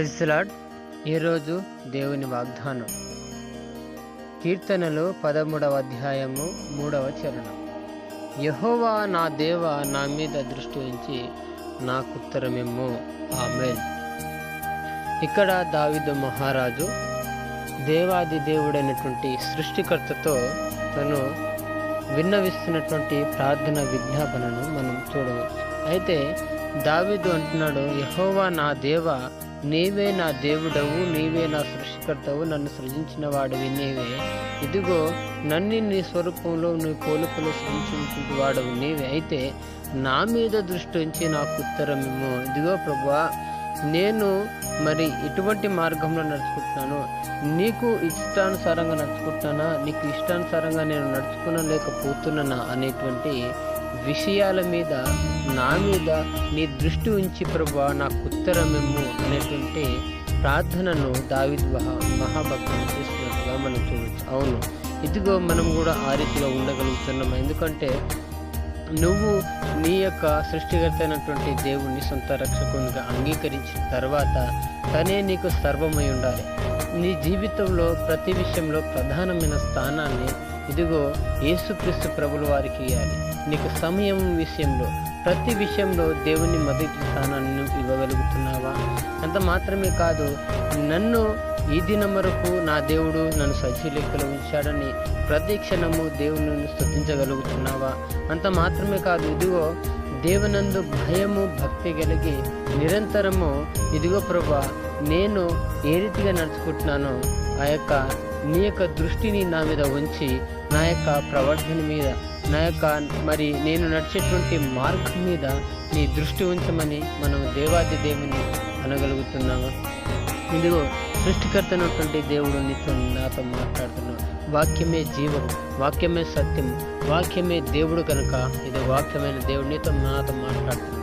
ప్రెజ్లాడ్ ఈరోజు దేవుని వాగ్దానం. కీర్తనలు పదమూడవ అధ్యాయము మూడవ చరణం. యహోవా నా దేవ నా మీద దృష్టి ఉంచి నాకు ఉత్తరమేమో ఆమె ఇక్కడ దావిదు మహారాజు దేవాది దేవుడైనటువంటి సృష్టికర్తతో తను విన్నవిస్తున్నటువంటి ప్రార్థన విజ్ఞాపనను మనం చూడవచ్చు. అయితే దావిదు అంటున్నాడు యహోవా నా దేవ నీవే నా దేవుడవు నీవే నా సృష్టికర్తవు నన్ను సృజించిన వాడివి నీవే. ఇదిగో నన్ను నీ స్వరూపంలో నీ పోలుపులో సృజించుకుంటు వాడవు నీవే. అయితే నా మీద దృష్టి ఉంచి నాకు ఉత్తరం ఇమ్ము ఇదిగో ప్రభా నేను మరి ఎటువంటి మార్గంలో నడుచుకుంటున్నాను. నీకు ఇష్టానుసారంగా నడుచుకుంటున్నానా? నీకు ఇష్టానుసారంగా నేను నడుచుకున్నా లేకపోతున్నానా అనేటువంటి విషయాల మీద నా మీద నీ దృష్టి ఉంచి ప్రభా నాకు ఉత్తరమిమ్ము అనేటువంటి ప్రార్థనను దావిద్ మహా మహాభక్తులు చేస్తున్నట్టుగా మనం చూడవచ్చు అవును. ఇదిగో మనం కూడా ఆ రీతిగా ఉండగలుగుతున్నాం. ఎందుకంటే నువ్వు నీ యొక్క సృష్టికర్త అయినటువంటి దేవుణ్ణి సొంత రక్షకునిగా అంగీకరించిన తర్వాత తనే నీకు సర్వమై ఉండాలి. నీ జీవితంలో ప్రతి విషయంలో ప్రధానమైన స్థానాన్ని ఇదిగో యేసుక్రీస్తు ప్రభుల వారికి ఇవ్వాలి నీకు సమయం విషయంలో ప్రతి విషయంలో దేవుని మొదటి స్థానాన్ని ఇవ్వగలుగుతున్నావా? అంత మాత్రమే కాదు నన్ను ఈ దినం వరకు నా దేవుడు నన్ను సజీలెక్కలు ఉంచాడని ప్రతి క్షణము దేవుని స్థుతించగలుగుతున్నావా అంత మాత్రమే కాదు ఇదిగో దేవునందు భయము భక్తి కలిగి నిరంతరము ఇదిగో ప్రభా నేను ఏ రీతిగా నడుచుకుంటున్నానో ఆ యొక్క నీ యొక్క దృష్టిని నా మీద ఉంచి నా యొక్క ప్రవర్తన మీద నా యొక్క మరి నేను నడిచేటువంటి మార్గం మీద నీ దృష్టి ఉంచమని మనం దేవాది దేవుని అనగలుగుతున్నాము. ఇదిగో సృష్టికర్త అయినటువంటి దేవుడు నీతో నాతో మాట్లాడుతున్నాడు. వాక్యమే జీవం వాక్యమే సత్యం వాక్యమే దేవుడు కనుక ఇది వాక్యమైన దేవుడు నీతో నాతో మాట్లాడుతున్నాడు.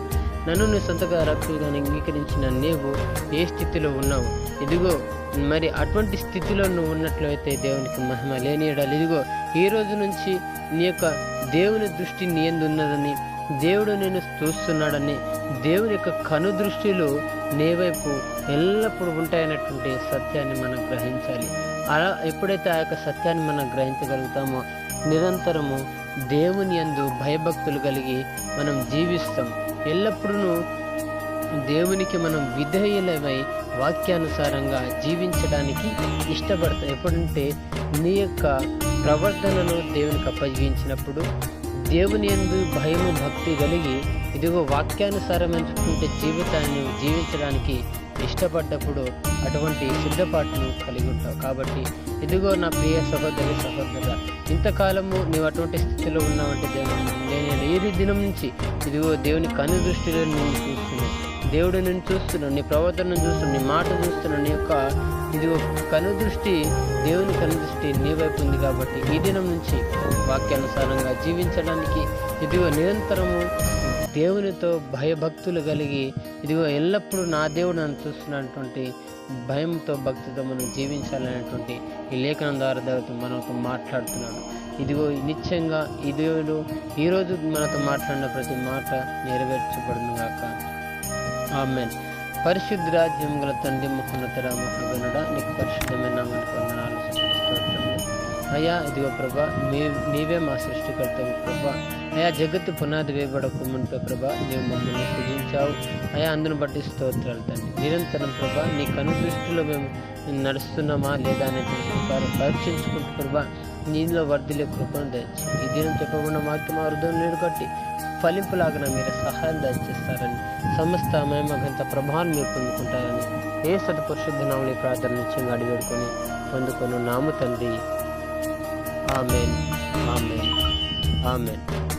నన్ను నీ సొంతగా రక్షకుగా అంగీకరించిన నీవు ఏ స్థితిలో ఉన్నావు? ఇదిగో మరి అటువంటి స్థితిలో నువ్వు ఉన్నట్లయితే దేవునికి మహిమ లేనియడాలి ఇదిగో ఈ రోజు నుంచి నీ యొక్క దేవుని దృష్టి నీ ఎందు ఉన్నదని దేవుడు నేను చూస్తున్నాడని దేవుని యొక్క కను దృష్టిలో నీ వైపు ఎల్లప్పుడూ ఉంటాయన్నటువంటి సత్యాన్ని మనం గ్రహించాలి. అలా ఎప్పుడైతే ఆ యొక్క సత్యాన్ని మనం గ్రహించగలుగుతామో నిరంతరము దేవుని యందు భయభక్తులు కలిగి మనం జీవిస్తాం. ఎల్లప్పుడూ దేవునికి మనం విధేయులమై వాక్యానుసారంగా జీవించడానికి ఇష్టపడతాం ఎప్పుడంటే నీ యొక్క ప్రవర్తనను దేవునికి అప్పగించినప్పుడు దేవుని ఎందు భయము భక్తి కలిగి ఇదిగో వాక్యానుసారమైనటువంటి జీవితాన్ని జీవించడానికి ఇష్టపడ్డప్పుడు అటువంటి సిద్ధపాటును కలిగి ఉంటావు. కాబట్టి ఇదిగో నా ప్రియ సహోదరి సహోదర ఇంతకాలము నీవు అటువంటి స్థితిలో ఉన్నావంటే దేవుడు నేను ఈ దినం నుంచి ఇదిగో దేవుని కను దృష్టిలో నేను చూస్తున్నాను. దేవుడు నేను చూస్తున్నాను నీ ప్రవర్తనను చూస్తున్నాను నీ మాట చూస్తున్నాను నీ యొక్క ఇదిగో కను దృష్టి దేవుని కను దృష్టి నీ వైపు ఉంది కాబట్టి ఈ దినం నుంచి వాక్యానుసారంగా జీవించడానికి ఇదిగో నిరంతరము దేవునితో భయభక్తులు కలిగి ఇదిగో ఎల్లప్పుడూ నా దేవుడు నన్ను చూస్తున్నటువంటి భయంతో భక్తితో మనం జీవించాలనేటువంటి ఈ లేఖనం ద్వారా దేవుడు మనతో మాట్లాడుతున్నాడు ఇదిగో నిత్యంగా ఈ దేవుడు ఈరోజు మనతో మాట్లాడిన ప్రతి మాట నెరవేర్చబడును గాక ఆమెన్. పరిశుద్ధ రాజ్యం గల తండ్రి మహోన్నతర మహాగణుడ నీకు పరిశుద్ధమైన నామానికి వందనాలు అయ్యా ఇదిగో ప్రభా నీ నీవే మా సృష్టికర్తవు ప్రభా. అయా జగత్తు పునాది వేయబడక మునుపే ప్రభా నీవు మమ్మల్ని పూజించావు. అయా అందును బట్టి స్తోత్రాలు తండ్రి. నిరంతరం ప్రభా నీ కను దృష్టిలో మేము నడుస్తున్నామా లేదా అని ప్రకారం పరీక్షించుకుంటూ ప్రభా నీలో వర్ధిలే కృపను దాచి ఈ దినం చెప్పకుండా వాక్యం ఆ హృదయం నీరు కట్టి ఫలింపులాగిన మీరు సహాయం దయచేస్తారని సమస్త మహిమగంత ప్రభావం మీరు పొందుకుంటారని ఏ సతి పరిశుద్ధ నామని ప్రార్థన నిత్యంగా అడిగేడుకొని పొందుకొని నాము తండ్రి. ఆమెన్. ఆమెన్. ఆమెన్.